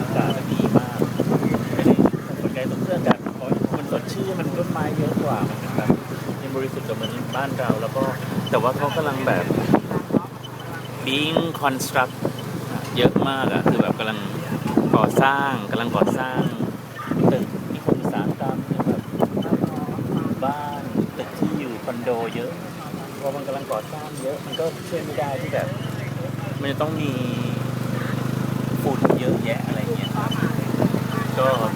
อากาศมันดีมากไม่ได้สนใจตรงเครื่องกันเพราะมันสดชื่นมันต้นไม้เยอะกว่ามันแบบยังบริสุทธิ์กว่ามันบ้านเราแล้วก็แต่ว่าเขากำลังแบบ being construct เยอะมากอะคือแบบกำลังก่อสร้างกำลังก่อสร้างตึกนิคนอุตสาหกรรมแบบบ้านตึกที่อยู่คอนโดเยอะพอมันกำลังก่อสร้างเยอะมันก็ช่วยไม่ได้ที่แบบ มันจะต้องมี ฝุ่นเ